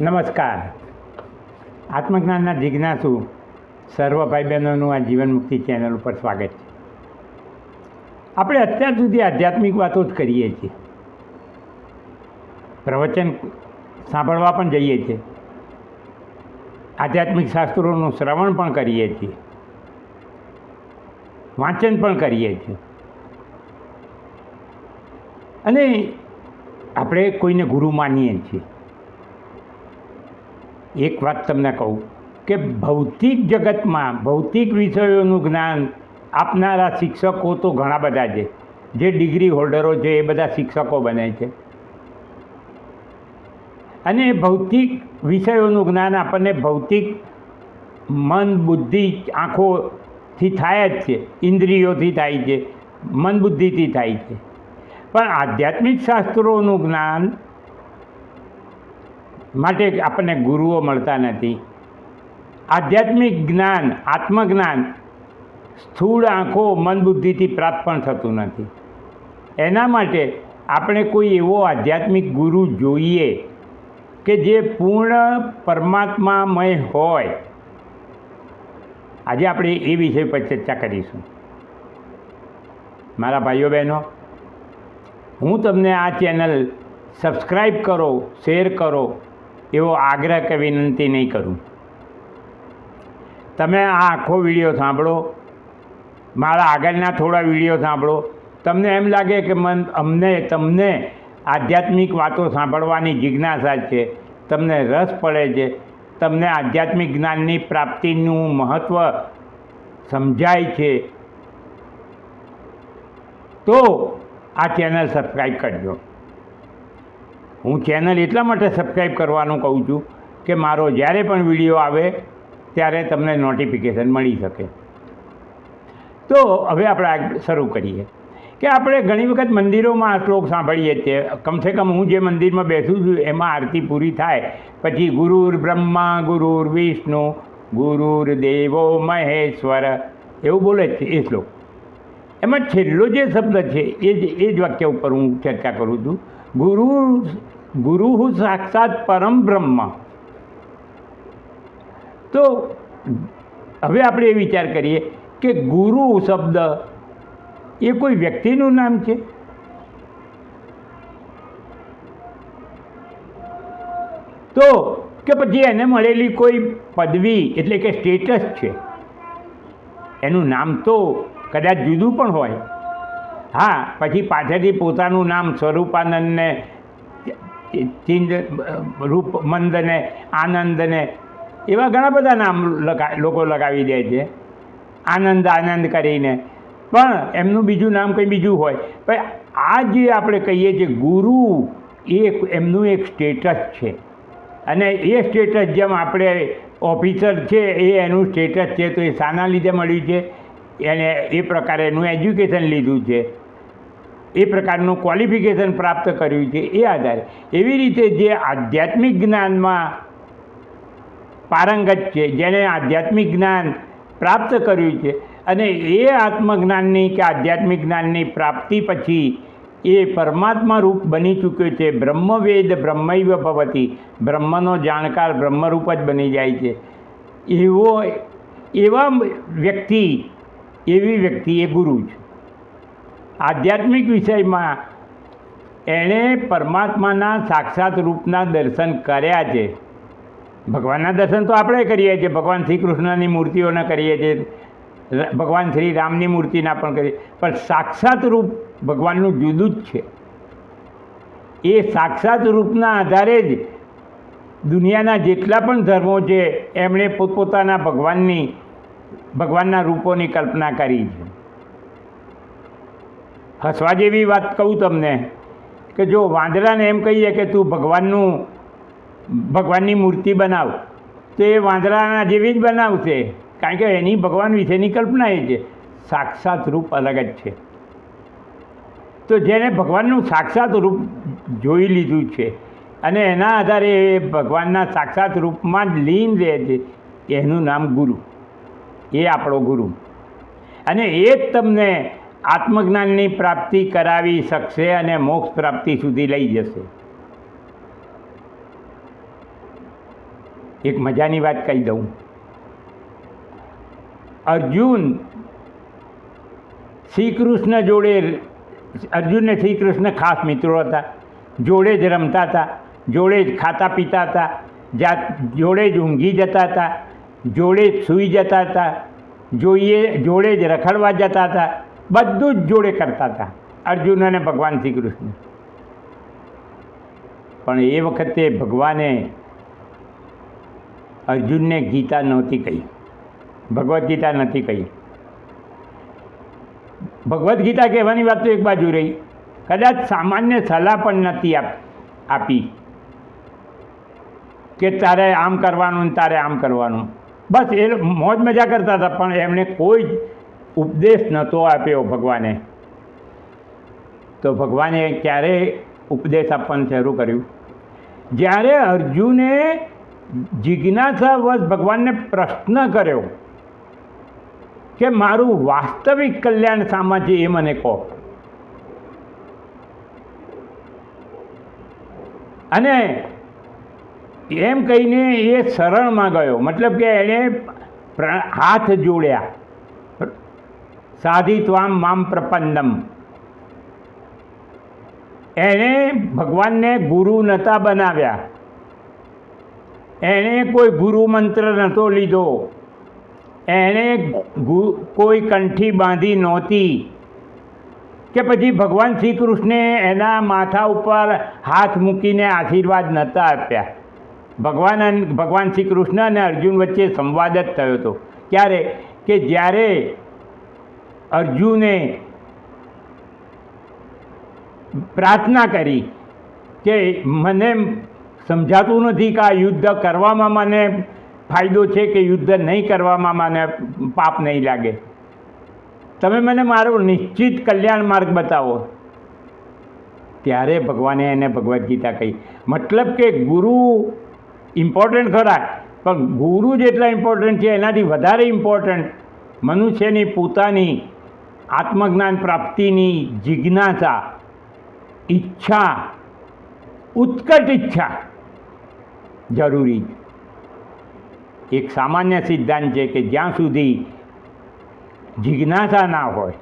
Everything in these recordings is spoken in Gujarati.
નમસ્કાર. આત્મજ્ઞાનના જિજ્ઞાસુ સર્વ ભાઈ બહેનોનું આ જીવન મુક્તિ ચેનલ ઉપર સ્વાગત છે. આપણે અત્યાર સુધી આધ્યાત્મિક વાતો જ કરીએ છીએ. પ્રવચન સાંભળવા પણ જઈએ છીએ. આધ્યાત્મિક શાસ્ત્રોનું શ્રવણ પણ કરીએ છીએ. વાંચન પણ કરીએ છીએ. અને આપણે કોઈને ગુરુ માનીએ છીએ. એક વાત તમને કહું કે ભૌતિક જગતમાં ભૌતિક વિષયોનું જ્ઞાન આપનારા શિક્ષકો તો ઘણા બધા છે. જે ડિગ્રી હોલ્ડરો છે એ બધા શિક્ષકો બને છે. અને ભૌતિક વિષયોનું જ્ઞાન આપણને ભૌતિક મન, બુદ્ધિ આંખોથી થાય જ છે, ઇન્દ્રિયોથી થાય છે, મન બુદ્ધિથી થાય છે. પણ આધ્યાત્મિક શાસ્ત્રોનું જ્ઞાન માટે આપણને ગુરુઓ મળતા નથી. આધ્યાત્મિક જ્ઞાન, આત્મજ્ઞાન સ્થૂળ આંખો, મન બુદ્ધિથી પ્રાપ્ત પણ થતું નથી. એના માટે આપણે કોઈ એવો આધ્યાત્મિક ગુરુ જોઈએ કે જે પૂર્ણ પરમાત્મામય હોય. આજે આપણે એ વિષય પર ચર્ચા કરીશું. મારા ભાઈઓ બહેનો હું તમને આ ચેનલ સબસ્ક્રાઈબ કરો શેર કરો એવો આગ્રહ કે વિનંતી નહીં કરું. તમે આ આખો વીડિયો સાંભળો. મારા આગળના થોડા વીડિયો સાંભળો. તમને એમ લાગે કે મન અમને, તમને આધ્યાત્મિક વાતો સાંભળવાની જિજ્ઞાસા છે. તમને રસ પડે છે. તમને આધ્યાત્મિક જ્ઞાનની પ્રાપ્તિનું મહત્ત્વ સમજાય છે. તો આ ચેનલ સબસ્ક્રાઈબ કરજો. હું ચેનલ એટલા માટે સબસ્ક્રાઈબ કરવાનું કહું છું કે મારો જ્યારે પણ વીડિયો આવે, ત્યારે તમને નોટિફિકેશન મળી શકે. તો હવે આપણે આ શરૂ કરીએ. કે આપણે ઘણી વખત મંદિરોમાં આ શ્લોક સાંભળીએ છીએ. કમસે કમ હું જે મંદિરમાં બેસું છું, એમાં આરતી પૂરી થાય. પછી ગુરુર બ્રહ્મા, ગુરુર વિષ્ણુ, ગુરુર દેવો મહેશ્વર, એવું બોલે છે એ શ્લોક. એમાં છેલ્લો જે શબ્દ છે, એ જ એ જ વાક્ય ઉપર હું ચર્ચા કરું છું. ગુરુ ગુરુ સાક્ષાત પરમ બ્રહ્મ. તો હવે આપણે એ વિચાર કરીએ કે ગુરુ શબ્દ એ કોઈ વ્યક્તિનું નામ છે? તો કે પછી એને મળેલી કોઈ પદવી એટલે કે સ્ટેટસ છે? એનું નામ તો કદાચ જુદું પણ હોય. હા, પછી પાછળથી પોતાનું નામ સ્વરૂપાનંદને ચિંદ રૂપમંદને આનંદને, એવા ઘણા બધા નામ લોકો લગાવી દે છે. આનંદ આનંદ કરીને. પણ એમનું બીજું નામ કંઈ બીજું હોય. પણ આ જે આપણે કહીએ છીએ ગુરુ, એ એમનું એક સ્ટેટસ છે. અને એ સ્ટેટસ જેમ આપણે ઓફિસર છે, એ એનું સ્ટેટસ છે, તો એ શાના લીધે મળ્યું છે. એને એ પ્રકારે એનું એજ્યુકેશન લીધું છે. એ પ્રકારનું ક્વોલિફિકેશન પ્રાપ્ત કર્યું છે એ આધારે. એવી રીતે જે આધ્યાત્મિક જ્ઞાનમાં પારંગત છે, જેને આધ્યાત્મિક જ્ઞાન પ્રાપ્ત કર્યું છે, અને એ આત્મજ્ઞાનની કે આધ્યાત્મિક જ્ઞાનની પ્રાપ્તિ પછી એ પરમાત્મા રૂપ બની ચૂક્યો છે, બ્રહ્મવેદ બ્રહ્મૈવ ભવતી. બ્રહ્મનો જાણકાર બ્રહ્મરૂપ જ બની જાય છે. એવો, એવા વ્યક્તિ, એવી વ્યક્તિ એ ગુરુ છે. આધ્યાત્મિક વિષયમાં એણે પરમાત્માના સાક્ષાત રૂપના દર્શન કર્યા છે. ભગવાનના દર્શન તો આપણે કરીએ છીએ. ભગવાન શ્રી કૃષ્ણની મૂર્તિઓના કરીએ છીએ. ભગવાન શ્રી રામની મૂર્તિના પણ કરીએ પણ સાક્ષાત રૂપ ભગવાનનું જુદું જ છે. એ સાક્ષાત રૂપના આધારે જ દુનિયાના જેટલા પણ ધર્મો છે, એમણે પોતપોતાના ભગવાનની, ભગવાનના રૂપોની કલ્પના કરી છે. હસવા જેવી વાત કહું તમને કે જો વાંદરાને એમ કહીએ કે તું ભગવાનનું, ભગવાનની મૂર્તિ બનાવ, તો એ વાંદરાના જેવી જ બનાવશે. કારણ કે એની ભગવાન વિશેની કલ્પના એ છે. સાક્ષાત રૂપ અલગ જ છે. તો જેને ભગવાનનું સાક્ષાત રૂપ જોઈ લીધું છે અને એના આધારે એ ભગવાનના સાક્ષાત રૂપમાં જ લીન રહે છે, એનું નામ ગુરુ. એ આપણો ગુરુ. અને એ જ તમને આત્મજ્ઞાનની પ્રાપ્તિ કરાવી શકશે અને મોક્ષ પ્રાપ્તિ સુધી લઈ જશે. એક મજાની વાત કહી દઉં. અર્જુન શ્રી કૃષ્ણ જોડે અર્જુનને શ્રી કૃષ્ણ ખાસ મિત્રો હતા. જોડે જ રમતા હતા, જોડે જ ખાતા પીતા હતા, જાત, જોડે જ ઊંઘી જતા હતા, જોડે જ સૂઈ જતા હતા, જોઈએ, જોડે જ રખડવા જતા હતા. બધું જ જોડે કરતા હતા. અર્જુન અને ભગવાન શ્રી કૃષ્ણ પણ એ વખતે ભગવાને અર્જુનને ગીતા નહોતી કહી. ભગવદ્ ગીતા નથી કહી. ભગવદ્ ગીતા કહેવાની વાત તો એક બાજુ રહી. કદાચ સામાન્ય સલાહ પણ નથી આપ. કે તારે આમ કરવાનું ને તારે આમ કરવાનું. બસ એ મોજ મજા કરતા હતા, પણ એમણે કોઈ જ ઉપદેશ નહોતો આપ્યો ભગવાને. તો ભગવાને ક્યારે ઉપદેશ આપવાનું શરૂ કર્યું? જ્યારે અર્જુને જિજ્ઞાસાવશ ભગવાનને પ્રશ્ન કર્યો કે મારું વાસ્તવિક કલ્યાણ શામાં છે એ મને કહો. અને એમ કહીને એ શરણમાં ગયો. મતલબ કે એણે હાથ જોડ્યા. સાધિત્વામ મામ પ્રપન્નમ. એણે ભગવાનને ગુરુ નહોતા બનાવ્યા. એણે કોઈ ગુરુ મંત્ર નહોતો લીધો. એણે કોઈ કંઠી બાંધી નહોતી. કે પછી ભગવાન શ્રી કૃષ્ણે એના માથા ઉપર હાથ મૂકીને આશીર્વાદ નહોતા આપ્યા. ભગવાન ભગવાન શ્રી કૃષ્ણ અને અર્જુન વચ્ચે સંવાદ જ થયો હતો. ક્યારે? કે જ્યારે અર્જુને પ્રાર્થના કરી કે મને સમજાતું નથી કે આ યુદ્ધ કરવામાં મને ફાયદો છે કે યુદ્ધ નહીં કરવામાં મને પાપ નહીં લાગે. તમે મને મારો નિશ્ચિત કલ્યાણ માર્ગ બતાવો. ત્યારે ભગવાને એને ભગવદ્ ગીતા કહી, મતલબ કે ગુરુ ઇમ્પોર્ટન્ટ ખરા, પણ ગુરુ જેટલા ઇમ્પોર્ટન્ટ છે, એનાથી વધારે ઇમ્પોર્ટન્ટ મનુષ્યની પોતાની આત્મજ્ઞાન પ્રાપ્તિની જિજ્ઞાસા ઈચ્છા ઉત્કટ ઈચ્છા જરૂરી એક સામાન્ય સિદ્ધાંત છે કે જ્યાં સુધી જિજ્ઞાસા ના હોય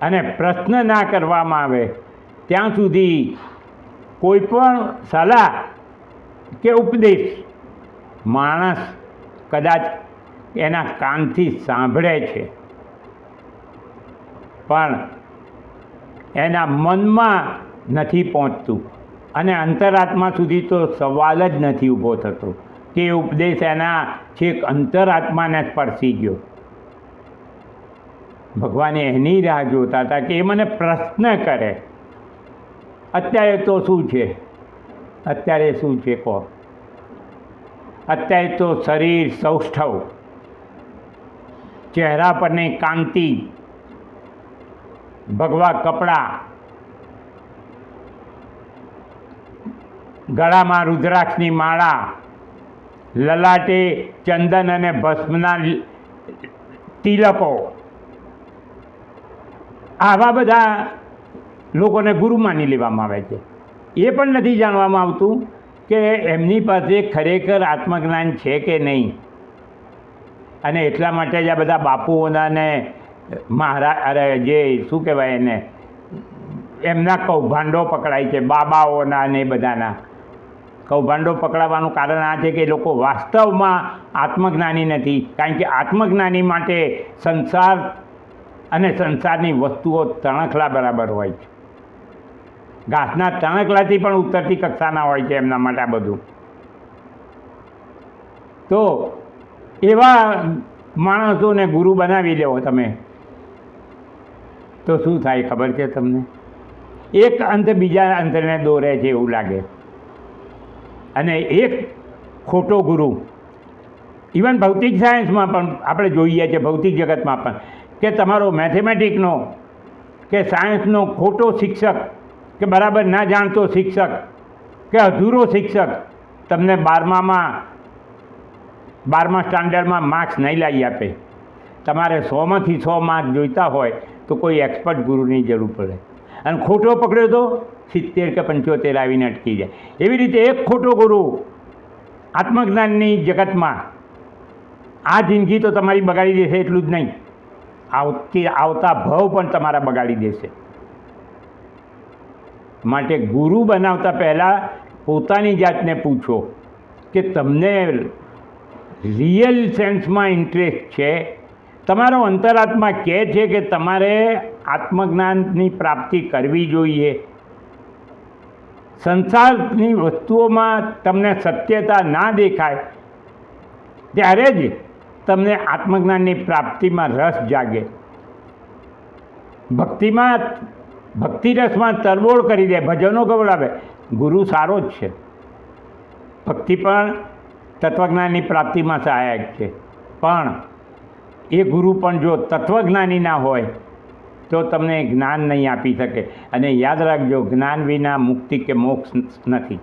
અને પ્રશ્ન ના કરવામાં આવે ત્યાં સુધી કોઈ પણ સલાહ કે ઉપદેશ માણસ કદાચ એના કાનથી સાંભળે છે પણ એના મનમાં નથી પહોંચતું. અને અંતરાત્મા સુધી તો સવાલ જ નથી ઊભો થતો કે ઉપદેશ એના છેક અંતરાત્માને સ્પર્શી ગયો. ભગવાને એની રાહ જોતા હતા કે એ મને પ્રશ્ન કરે, અત્યારે તો શું છે? અત્યારે શું છે કહો? અત્યારે તો શરીર સૌષ્ઠવ, ચહેરા પરની કાંતિ ભગવા કપડાં. ગળામાં રુદ્રાક્ષની માળા. લલાટે ચંદન અને ભસ્મના તિલકો. આવા બધા લોકોને ગુરુ માની લેવામાં આવે છે. એ પણ નથી જાણવામાં આવતું કે એમની પાસે ખરેખર આત્મજ્ઞાન છે કે નહીં. અને એટલા માટે જ આ બધા બાપુઓના ને મહારા અરે જે, શું કહેવાય એને? એમના કૌભાંડો પકડાય છે, બાબાઓના ને બધાના. કૌભાંડો પકડાવાનું કારણ આ છે કે લોકો વાસ્તવમાં આત્મજ્ઞાની નથી, કારણ કે આત્મજ્ઞાની માટે સંસાર અને સંસારની વસ્તુઓ તણખલા બરાબર હોય છે. ઘાસના તણખલાથી પણ ઉતરતી કક્ષાના હોય છે એમના માટે આ બધું. તો એવા માણસોને ગુરુ બનાવી લેવો તમે. તો શું થાય ખબર છે તમને? એક અંત બીજા અંતને દોરે છે એવું લાગે. અને એક ખોટો ગુરુ. ઇવન ભૌતિક સાયન્સમાં પણ આપણે જોઈએ છીએ, ભૌતિક જગતમાં પણ, કે તમારો મેથેમેટિકનો કે સાયન્સનો ખોટો શિક્ષક, કે બરાબર ના જાણતો શિક્ષક, કે અધૂરો શિક્ષક, તમને બારમામાં, બારમા સ્ટાન્ડર્ડમાં માર્ક્સ નહીં લાવી આપે. તમારે સોમાંથી સો માર્ક જોઈતા હોય તો કોઈ એક્સપર્ટ ગુરુની જરૂર પડે. અને ખોટો પકડ્યો તો સિત્તેર કે પંચોતેર આવીને અટકી જાય. એવી રીતે એક ખોટો ગુરુ આત્મજ્ઞાનની જગતમાં આ જિંદગી તો તમારી બગાડી દેશે એટલું જ નહીં. આવતી, આવતા ભાવ પણ તમારા બગાડી દેશે. માટે ગુરુ બનાવતા પહેલાં પોતાની જાતને પૂછો કે તમને રિયલ સેન્સમાં ઇન્ટરેસ્ટ છે તમારો અંતરાત્મા કહે છે કે તમારે આત્મજ્ઞાનની પ્રાપ્તિ કરવી જોઈએ. સંસારની વસ્તુઓમાં તમને સત્યતા ના દેખાય, ત્યારે જ તમને આત્મજ્ઞાનની પ્રાપ્તિમાં રસ જાગે. ભક્તિમાં ભક્તિ રસમાં તરબોળ કરી દે, ભજનો ગવડાવે. ગુરુ સારો જ છે. ભક્તિ પણ તત્વજ્ઞાનની પ્રાપ્તિમાં સહાયક છે. પણ એ ગુરુ પણ જો તત્વજ્ઞાની ના હોય, તો તમને જ્ઞાન નહીં આપી શકે. અને યાદ રાખજો, જ્ઞાન વિના મુક્તિ કે મોક્ષ નથી.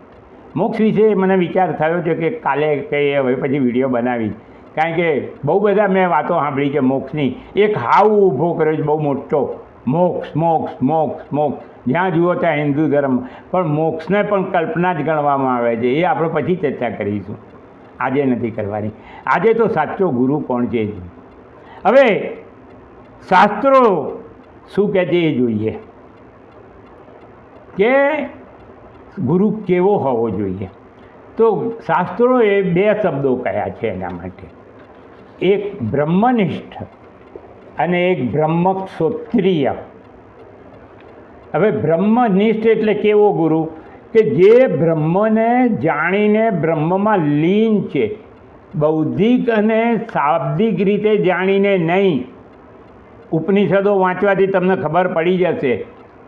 મોક્ષ વિશે મને વિચાર થયો છે કે કાલે કે હવે પછી વીડિયો બનાવી કારણ કે બહુ બધા મેં વાતો સાંભળી છે મોક્ષની. એક હાવ ઊભો કર્યો છે, બહુ મોટો. મોક્ષ મોક્ષ મોક્ષ મોક્ષ. જ્યાં જુઓ ત્યાં હિન્દુ ધર્મ. પણ મોક્ષને પણ કલ્પના જ ગણવામાં આવે છે. એ આપણે પછી ચર્ચા કરીશું. આજે નથી કરવાની. આજે તો સાચો ગુરુ કોણ છે? હવે શાસ્ત્રો શું કહે છે એ જોઈએ. કે ગુરુ કેવો હોવો જોઈએ. તો શાસ્ત્રોએ બે શબ્દો કયા છે એના માટે. એક બ્રહ્મનિષ્ઠ અને એક બ્રહ્મક્ષોત્રિય. હવે બ્રહ્મનિષ્ઠ એટલે કેવો ગુરુ? કે જે બ્રહ્મને જાણીને બ્રહ્મમાં લીન છે બૌદ્ધિક અને શાબ્દિક રીતે જાણીને નહીં. ઉપનિષદો વાંચવાથી તમને ખબર પડી જશે.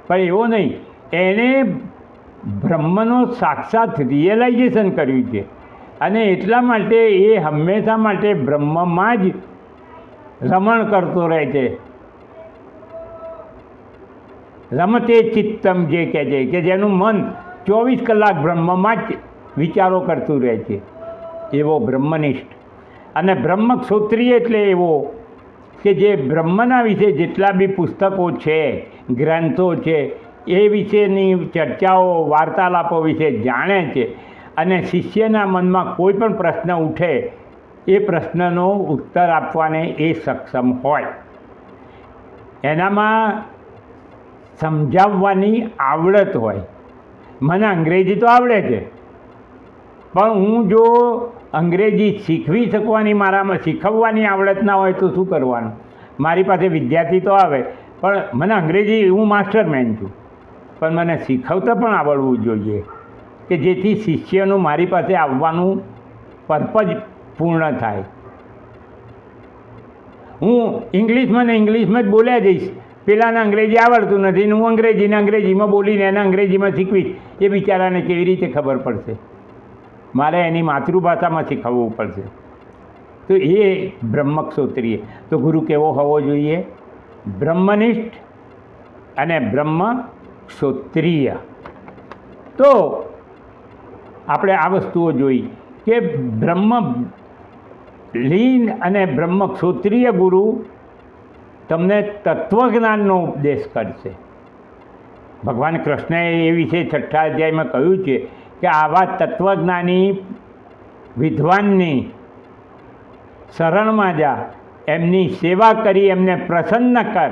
પણ એવો નહીં, એણે બ્રહ્મનો સાક્ષાત રિયલાઇઝેશન કર્યું છે. અને એટલા માટે એ હંમેશા માટે બ્રહ્મમાં જ રમણ કરતો રહે છે. રમતે ચિત્તમ જે કહે છે, કે જેનું મન ચોવીસ કલાક બ્રહ્મમાં જ વિચારો કરતું રહે છે. એવો બ્રહ્મનિષ્ઠ. અને બ્રહ્મક્ષોત્રિય એટલે એવો કે જે બ્રહ્મના વિશે જેટલા બી પુસ્તકો છે, ગ્રંથો છે, એ વિશેની ચર્ચાઓ, વાર્તાલાપો વિશે જાણે છે અને શિષ્યના મનમાં કોઈ પણ પ્રશ્ન ઉઠે, એ પ્રશ્નનો ઉત્તર આપવાને એ સક્ષમ હોય. એનામાં સમજાવવાની આવડત હોય. મને અંગ્રેજી તો આવડે છે. પણ હું જો અંગ્રેજી શીખવી શકવાની, મારામાં શીખવવાની આવડત ના હોય તો શું કરવાનું? મારી પાસે વિદ્યાર્થી તો આવે, પણ મને અંગ્રેજી, હું માસ્ટર મેન છું. પણ મને શીખવતા પણ આવડવું જોઈએ કે જેથી શિષ્યનું મારી પાસે આવવાનું પર્પજ પૂર્ણ થાય. હું ઇંગ્લિશમાં ને ઇંગ્લિશમાં જ બોલ્યા જઈશ. પેલાને અંગ્રેજી આવડતું નથી ને હું અંગ્રેજીને અંગ્રેજીમાં બોલીને એને અંગ્રેજીમાં શીખવીશ. એ બિચારાને કેવી રીતે ખબર પડશે? મારે એની માતૃભાષામાં શીખવવું પડશે. તો એ બ્રહ્મક્ષોત્રિય. તો ગુરુ કેવો હોવો જોઈએ? બ્રહ્મનિષ્ઠ અને બ્રહ્મ ક્ષોત્રિય તો આપણે આ વસ્તુઓ જોઈ કે બ્રહ્મ લીન અને બ્રહ્મ ક્ષોત્રિય ગુરુ તમને તત્વજ્ઞાનનો ઉપદેશ કરશે. ભગવાન કૃષ્ણએ એ વિશે છઠ્ઠા અધ્યાયમાં કહ્યું છે કે આવા તત્વજ્ઞાની વિદ્વાનની શરણમાં જા, એમની સેવા કરી, એમને પ્રસન્ન કર.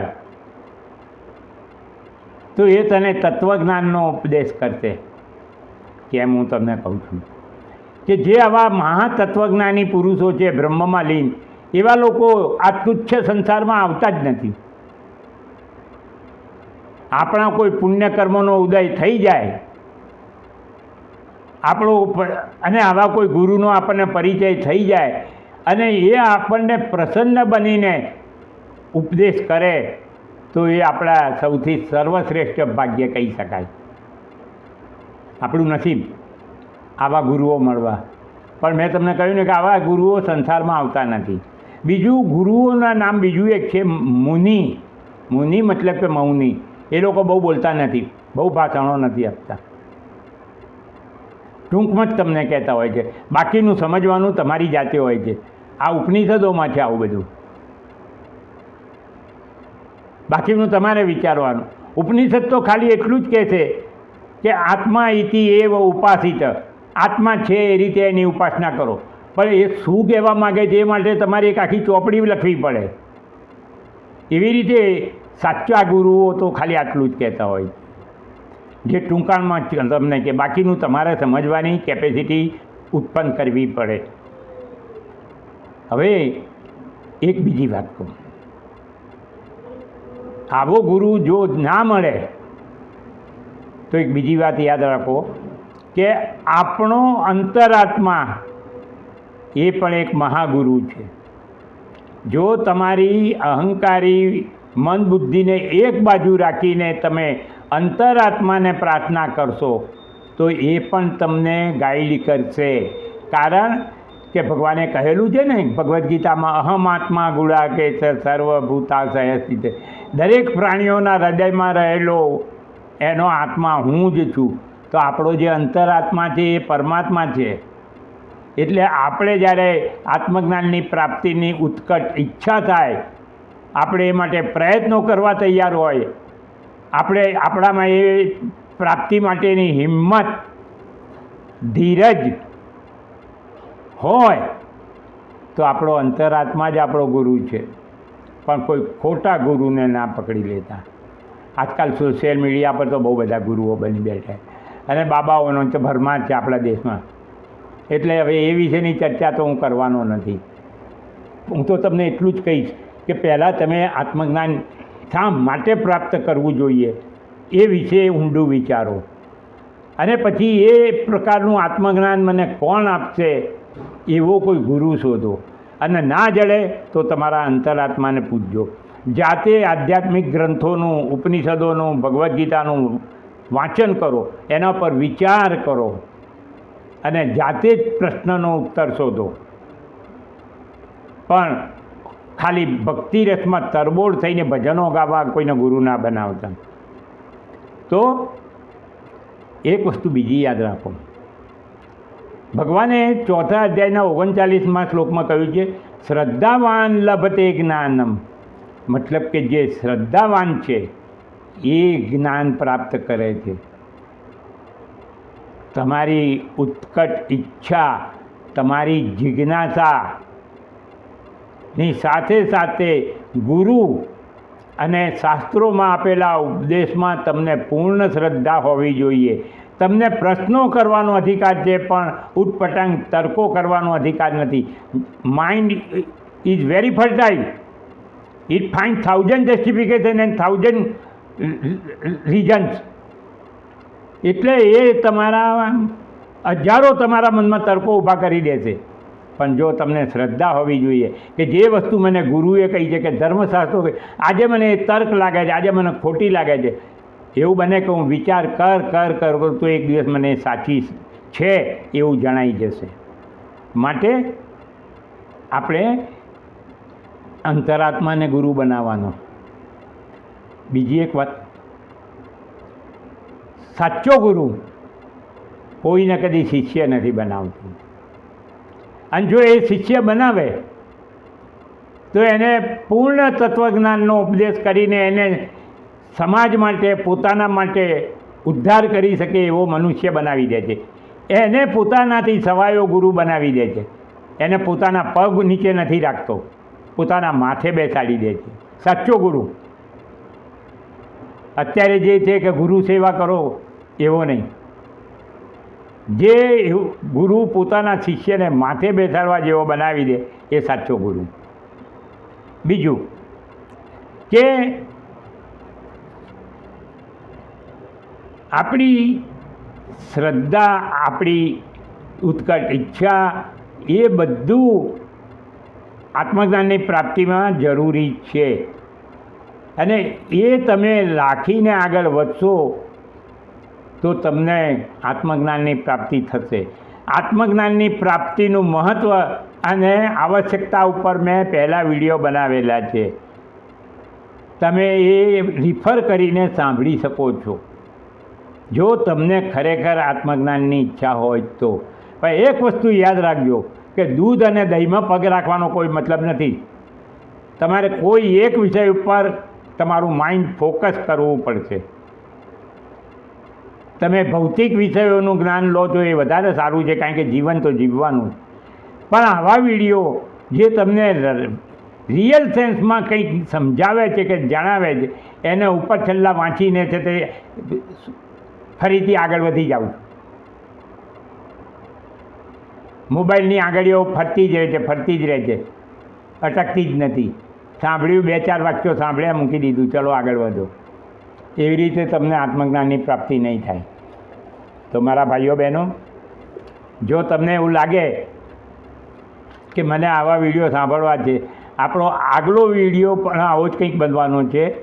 તો એ તને તત્વજ્ઞાનનો ઉપદેશ કરશે. કેમ હું તમને કહું છું. કે જે આવા મહાતત્વજ્ઞાની પુરુષો છે બ્રહ્મમાં લીન, એવા લોકો આ તુચ્છ સંસારમાં આવતા જ નથી. આપણા કોઈ પુણ્યકર્મનો ઉદય થઈ જાય આપણો અને આવા કોઈ ગુરુનો આપણને પરિચય થઈ જાય અને એ આપણને પ્રસન્ન બનીને ઉપદેશ કરે, તો એ આપણા સૌથી સર્વશ્રેષ્ઠ ભાગ્ય કહી શકાય. આપણું નસીબ આવા ગુરુઓ મળવા. પણ મેં તમને કહ્યું ને કે આવા ગુરુઓ સંસારમાં આવતા નથી. બીજું, ગુરુઓના નામ બીજું એક છે મુનિ. મુનિ મતલબ કે મૌની. એ લોકો બહુ બોલતા નથી, બહુ ભાષણો નથી આપતા. ટૂંકમાં જ તમને કહેતા હોય છે. બાકીનું સમજવાનું તમારી જાતે હોય છે. આ ઉપનિષદોમાં છે આવું બધું. બાકીનું તમારે વિચારવાનું. ઉપનિષદ તો ખાલી એટલું જ કહે છે કે આત્મા ઇતિ એવ ઉપાસિત. આત્મા છે એ રીતે એની ઉપાસના કરો. પણ એ શું કહેવા માગે છે એ માટે તમારે એક આખી ચોપડી લખવી પડે. એવી રીતે સાચા ગુરુઓ તો ખાલી આટલું જ કહેતા હોય. જે ટૂંકાણમાં તમને કે બાકીનું તમારે સમજવાની કેપેસિટી ઉત્પન્ન કરવી પડે. હવે એક બીજી વાત કહું. આવો ગુરુ જો ના મળે, તો એક બીજી વાત યાદ રાખો કે આપણો અંતરાત્મા એ પણ એક મહાગુરુ છે. જો તમારી અહંકારી મન બુદ્ધિને એક બાજુ રાખીને તમે અંતરાત્માને પ્રાર્થના કરશો, તો એ પણ તમને ગાઈડ કરશે. કારણ કે ભગવાને કહેલું છે ને, ભગવદ્ ગીતામાં, અહમ આત્મા ગુડા કે છે સર્વભૂતા સહસ્થિત દરેક પ્રાણીઓના હૃદયમાં રહેલો એનો આત્મા હું જ છું. તો આપણો જે અંતરાત્મા છે, એ પરમાત્મા છે. એટલે આપણે જ્યારે આત્મજ્ઞાનની પ્રાપ્તિની ઉત્કટ ઈચ્છા થાય, આપણે એ માટે પ્રયત્નો કરવા તૈયાર હોય આપણે આપણામાં એ પ્રાપ્તિ માટેની હિંમત ધીરજ હોય તો આપણો અંતરાત્મા જ આપણો ગુરુ છે. પણ કોઈ ખોટા ગુરુને ના પકડી લેતા. આજકાલ સોશિયલ મીડિયા પર તો બહુ બધા ગુરુઓ બની બેઠા અને બાબાઓનો તો ભરમાર છે આપણા દેશમાં. એટલે હવે એ વિશેની ચર્ચા તો હું કરવાનો નથી. હું તો તમને એટલું જ કહીશ કે પહેલાં તમે આત્મજ્ઞાન શા માટે પ્રાપ્ત કરવું જોઈએ? એ વિશે ઊંડું વિચારો. અને પછી એ પ્રકારનું આત્મજ્ઞાન મને કોણ આપશે એવો કોઈ ગુરુ શોધો. અને ના જડે તો તમારા અંતરાત્માને પૂછજો જાતે આધ્યાત્મિક ગ્રંથોનું, ઉપનિષદોનું, ભગવદ્ ગીતાનું વાંચન કરો. એના પર વિચાર કરો. અને જાતે જ પ્રશ્નનો ઉત્તર શોધો. પણ ખાલી ભક્તિ રથમાં તરબોળ થઈને ભજનો ગાવા કોઈને ગુરુ ના બનાવતા. તો એક વસ્તુ બીજી યાદ રાખો. ભગવાને ચોથા અધ્યાયના ઓગણચાલીસમાં શ્લોકમાં કહ્યું છે, શ્રદ્ધાવાન લભતે જ્ઞાનમ. મતલબ કે જે શ્રદ્ધાવાન છે, એ જ્ઞાન પ્રાપ્ત કરે છે. તમારી ઉત્કટ ઈચ્છા, તમારી જિજ્ઞાસા ની સાથે સાથે ગુરુ અને શાસ્ત્રોમાં આપેલા ઉપદેશમાં તમને પૂર્ણ શ્રદ્ધા હોવી જોઈએ. તમને પ્રશ્નો કરવાનો અધિકાર છે, પણ ઉટપટાંગ તર્કો કરવાનો અધિકાર નથી. Mind is very fertile it find thousand justification and thousand reasons એટલે એ તમારા હજારો તમારા મનમાં તર્કો ઊભા કરી દેશે પણ જો તમને શ્રદ્ધા હોવી જોઈએ કે જે વસ્તુ મને ગુરુએ કહી છે કે ધર્મશાસ્ત્રો આજે મને એ તર્ક લાગે છે, આજે મને ખોટી લાગે છે, એવું બને કે હું વિચાર કર કર કર તો એક દિવસ મને સાચી છે એવું જણાઈ જશે. માટે આપણે અંતરાત્માને ગુરુ બનાવવાનો. બીજી એક વાત. સાચો ગુરુ કોઈને કદી શિષ્ય નથી બનાવતું. અને જો એ શિષ્ય બનાવે, તો એને પૂર્ણ તત્વજ્ઞાનનો ઉપદેશ કરીને એને સમાજ માટે, પોતાના માટે ઉદ્ધાર કરી શકે એવો મનુષ્ય બનાવી દે છે. એને પોતાનાથી સવાયો ગુરુ બનાવી દે છે. એને પોતાના પગ નીચે નથી રાખતો. પોતાના માથે બેસાડી દે છે. સાચો ગુરુ. અત્યારે જે છે કે ગુરુ સેવા કરો એવો નહીં. જે ગુરુ પોતાના શિષ્યને માથે બેસાડવા જેવો બનાવી દે, એ સાચો ગુરુ. બીજું, કે આપણી શ્રદ્ધા, આપણી ઉત્કટ ઈચ્છા, એ બધું આત્મજ્ઞાનની પ્રાપ્તિમાં જરૂરી છે. અને એ તમે રાખીને આગળ વધશો તો તમને આત્મજ્ઞાનની પ્રાપ્તિ થશે. આત્મજ્ઞાનની પ્રાપ્તિનું મહત્ત્વ અને આવશ્યકતા ઉપર મેં પહેલાં વીડિયો બનાવેલા છે. તમે એ રિફર કરીને સાંભળી શકો છો. જો તમને ખરેખર આત્મજ્ઞાનની ઈચ્છા હોય તો. પણ એક વસ્તુ યાદ રાખજો કે દૂધ અને દહીંમાં પગ રાખવાનો કોઈ મતલબ નથી. તમારે કોઈ એક વિષય ઉપર તમારું માઇન્ડ ફોકસ કરવું પડશે. તમે ભૌતિક વિષયોનું જ્ઞાન લો છો એ વધારે સારું છે, કારણ કે જીવન તો જીવવાનું છે. પણ આવા વીડિયો જે તમને રિયલ સેન્સમાં કંઈક સમજાવે છે કે જણાવે છે, એને ઉપર છેલ્લા વાંચીને છે તે ફરીથી આગળ વધી જાઉં મોબાઈલની આંગળીઓ ફરતી જ રહે છે, ફરતી જ રહે છે. અટકતી જ નથી. સાંભળ્યું, બે ચાર વાક્યો સાંભળ્યા, મૂકી દીધું. ચલો આગળ વધો. એવી રીતે તમને આત્મજ્ઞાનની પ્રાપ્તિ નહીં થાય. તો મારા ભાઈઓ બહેનો, જો તમને એવું લાગે કે મને આવા વીડિયો સાંભળવા છે, આપણો આગલો વીડિયો પણ આવો જ કંઈક બનવાનો છે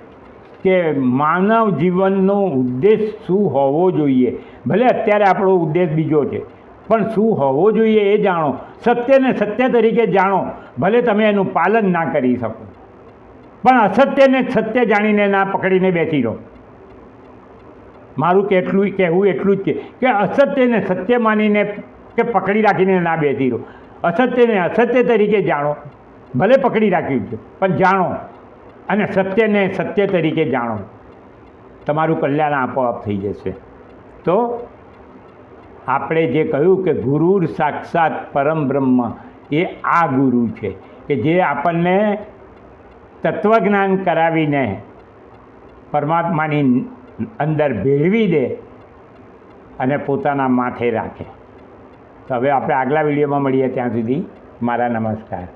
કે માનવ જીવનનો ઉદ્દેશ શું હોવો જોઈએ. ભલે અત્યારે આપણો ઉદ્દેશ બીજો છે, પણ શું હોવો જોઈએ એ જાણો. સત્યને સત્ય તરીકે જાણો, ભલે તમે એનું પાલન ના કરી શકો. પણ અસત્યને સત્ય જાણીને ના પકડીને બેસી રહો. મારું કેટલું કહેવું એટલું જ છે કે અસત્યને સત્ય માનીને કે પકડી રાખીને ના બેસી રહો. અસત્યને અસત્ય તરીકે જાણો. ભલે પકડી રાખ્યું છે, પણ જાણો. અને સત્યને સત્ય તરીકે જાણો. તમારું કલ્યાણ આપોઆપ થઈ જશે. તો આપણે જે કહ્યું કે ગુરુ સાક્ષાત પરમ બ્રહ્મ, એ આ ગુરુ છે, કે જે આપણને તત્વજ્ઞાન કરાવીને પરમાત્માની અંદર ભેળવી દે અને પોતાના માથે રાખે. તો હવે આપણે આગલા વિડીયોમાં મળીએ ત્યાં સુધી મારા નમસ્કાર.